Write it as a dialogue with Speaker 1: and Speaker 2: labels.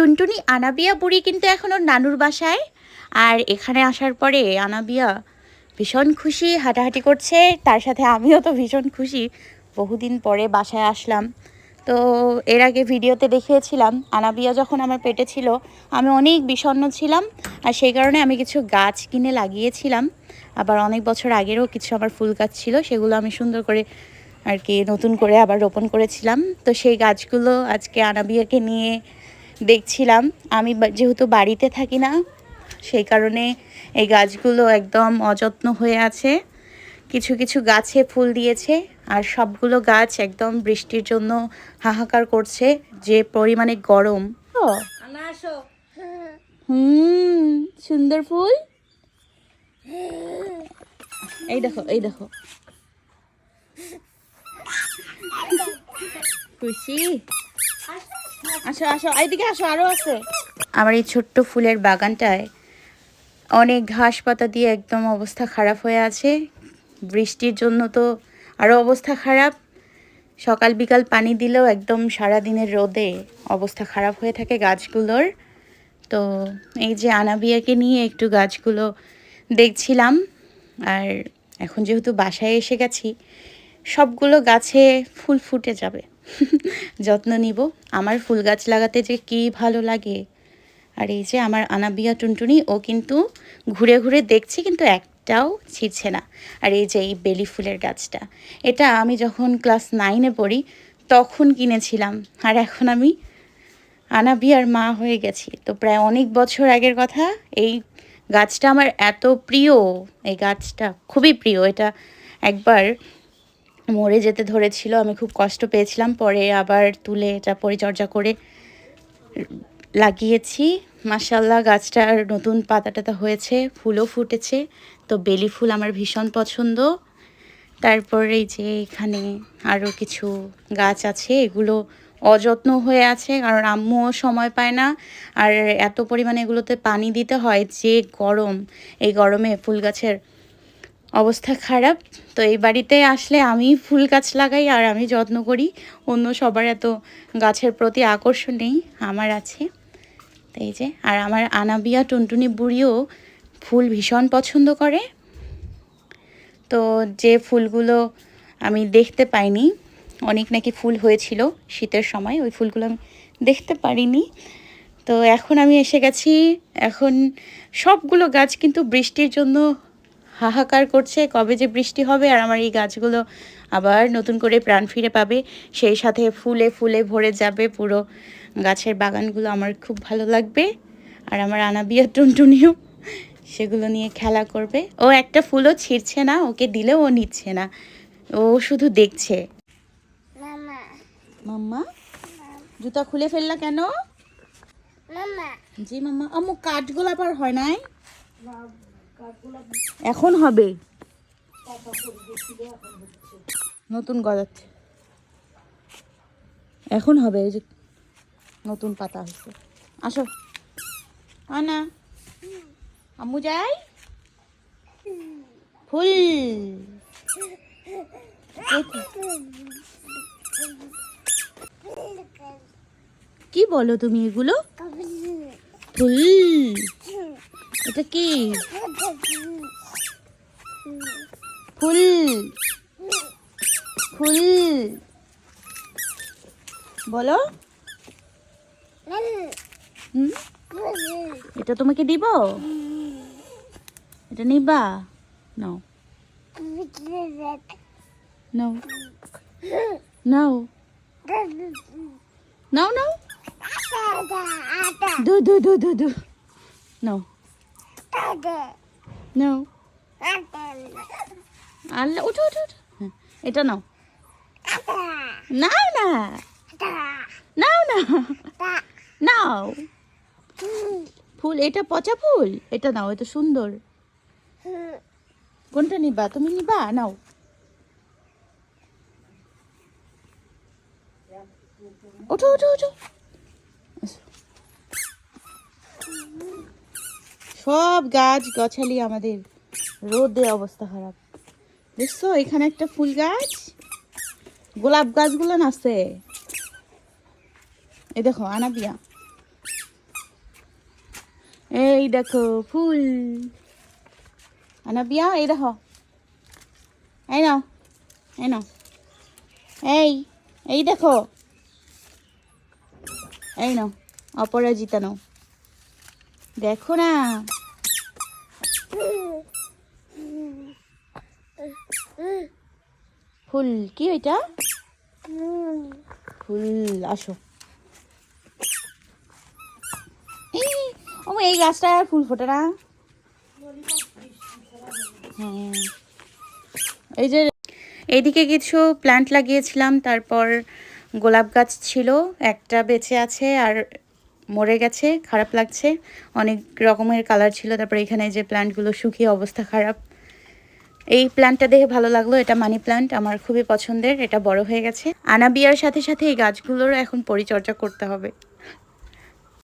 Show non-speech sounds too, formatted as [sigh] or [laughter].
Speaker 1: টুনটুনি আনাবিয়া বুড়ি কিন্তু এখন ওর নানুর বাসায়। আর এখানে আসার পরে আনাবিয়া ভীষণ খুশি, হাঁটাহাঁটি করছে। তার সাথে আমিও তো ভীষণ খুশি। বহুদিন পরে বাসায় আসলাম। তো এর আগে ভিডিওতে দেখিয়েছিলাম, আনাবিয়া যখন আমার পেটে ছিল, আমি অনেক বিষণ্ণ ছিলাম। আর সেই কারণে আমি কিছু গাছ কিনে লাগিয়েছিলাম। আবার অনেক বছর আগেরও কিছু আমার ফুল গাছ ছিল, সেগুলো আমি সুন্দর করে আর কি নতুন করে আবার রোপণ করেছিলাম। তো সেই গাছগুলো আজকে আনাবিয়াকে নিয়ে দেখছিলাম। আমি যেহেতু বাড়িতে থাকি না সেই কারণে এই গাছগুলো একদম অযত্ন হয়ে আছে। কিছু কিছু গাছে ফুল দিয়েছে আর সবগুলো গাছ একদম বৃষ্টির জন্য হাহাকার করছে যে পরিমাণে গরম। ও। হুম সুন্দর ফুল? এই দেখো এই দেখো। খুশি? আসো আসো। এইদিকে আসো, আরও আছে। আমার এই ছোট্ট ফুলের বাগানটায় অনেক ঘাস পাতা দিয়ে একদম অবস্থা খারাপ হয়ে আছে। বৃষ্টির জন্য তো আরও অবস্থা খারাপ। সকাল বিকাল পানি দিলেও একদম সারা দিনের রোদে অবস্থা খারাপ হয়ে থাকে গাছগুলোর। তো এই যে আনাবিয়াকে নিয়ে একটু গাছগুলো দেখছিলাম, আর এখন যেহেতু বাসায় এসে গেছি, সবগুলো গাছে ফুল ফুটে যাবে। [laughs] যত্ন নিব। আমার ফুল গাছ লাগাতে যে কী ভালো লাগে। আর এই যে আমার আনাবিয়া টুনটুনি, ও কিন্তু ঘুরে ঘুরে দেখছি কিন্তু একটাও ছিঁড়ছে না। আর এই যে এই বেলি ফুলের গাছটা, এটা আমি যখন ক্লাস নাইনে পড়ি তখন কিনেছিলাম। আর এখন আমি আনাবিয়ার মা হয়ে গেছি। তো প্রায় অনেক বছর আগের কথা, এই গাছটা আমার এত প্রিয়। এই গাছটা খুবই প্রিয়। এটা একবার মরে যেতে ধরেছিল, আমি খুব কষ্ট পেয়েছিলাম। পরে আবার তুলে এটা পরিচর্যা করে লাগিয়েছি। মাসাল্লাহ গাছটার নতুন পাতা টাতা হয়েছে, ফুলও ফুটেছে। তো বেলি ফুল আমার ভীষণ পছন্দ। তারপরে এই যে এখানে আরও কিছু গাছ আছে, এগুলো অযত্ন হয়ে আছে, কারণ আম্মুও সময় পায় না। আর এত পরিমাণে এগুলোতে পানি দিতে হয় যে গরম। এই গরমে ফুল গাছের অবস্থা খারাপ। তো এই বাড়িতে আসলে আমি ফুল গাছ লাগাই আর আমি যত্ন করি। অন্য সবার এত গাছের প্রতি আকর্ষণ নেই, আমার আছে। এই যে, আর আমার আনাবিয়া টুনটুনি বুড়িও ফুল ভীষণ পছন্দ করে। তো যে ফুলগুলো আমি দেখতে পাইনি, অনেক নাকি ফুল হয়েছিল শীতের সময়, ওই ফুলগুলো আমি দেখতে পারিনি। তো এখন আমি এসে গেছি, এখন সবগুলো গাছ কিন্তু বৃষ্টির জন্য হাহাকার করছে কবে যে বৃষ্টি হবে আর আমার এই গাছগুলো আবার নতুন করে প্রাণ ফিরে পাবে সেই সাথে ফুলে ফুলে ভরে যাবে পুরো গাছের বাগানগুলো আমার খুব ভালো লাগবে। আর আমার আনাবিয়া টুনটুনিও সেগুলো নিয়ে খেলা করবে। ও একটা ফুলও ছিঁড়ছে না ওকে দিলেও ও নিচ্ছে না ও শুধু দেখছে। মাম্মা? জুতা খুলে ফেললা কেন? জি মাম্মা আম্মু কাঠগুলো আবার হয় নাই? এখন হবে। নতুন গজাচ্ছে। এখন হবে, এই যে নতুন পাতা হচ্ছে। আসো। হয় না আম্মু যাই। ফুল। কি বলো তুমি এগুলো? ফুল। এটা কি? ফুল। ফুল। বলো। এটা তোমাকে দিব? এটা নিবা? নাও। নাও। নাও। নাও নাও। দু দু দু দু দু নাও। নাও আল্লাহ উঠো উঠো উঠো হ্যাঁ, এটা নাও। নাও না। নাও না। নাও। ফুল এটা পচা ফুল? এটা নাও এটা সুন্দর। কোনটা নিবা? তুমি নিবা? নাও। ওঠো ওঠো ওঠো। সব গাছ গছালি আমাদের রোদে অবস্থা খারাপ। দেখছ, এখানে একটা ফুল গাছ, গোলাপ গাছগুলো আছে? এই দেখো, আনাবিয়া। এই দেখো, ফুল। আনাবিয়া, এই দেখো। এই নাও এই নাও। এই এই দেখো। এই নাও, অপরাজিতা নাও। দেখো না। ফুল কি ওইটা? ফুল আসো। এই, ও এই গাছটা আর ফুল ফোটে না। হ্যাঁ। এই যে এইদিকে কিছু প্ল্যান্ট লাগিয়েছিলাম তারপর গোলাপ গাছ ছিল একটা বেঁচে আছে আর মরে গেছে, খারাপ লাগছে। অনেক রকমের কালার ছিল, তারপরে এখানে যে প্ল্যান্টগুলো শুকিয়ে অবস্থা খারাপ। এই প্ল্যান্টটা দেখে ভালো লাগল, এটা মানি প্ল্যান্ট আমার খুবই পছন্দের, এটা বড় হয়ে গেছে। আনাবিয়ার সাথে সাথে এই গাছগুলোরও এখন পরিচর্যা করতে হবে।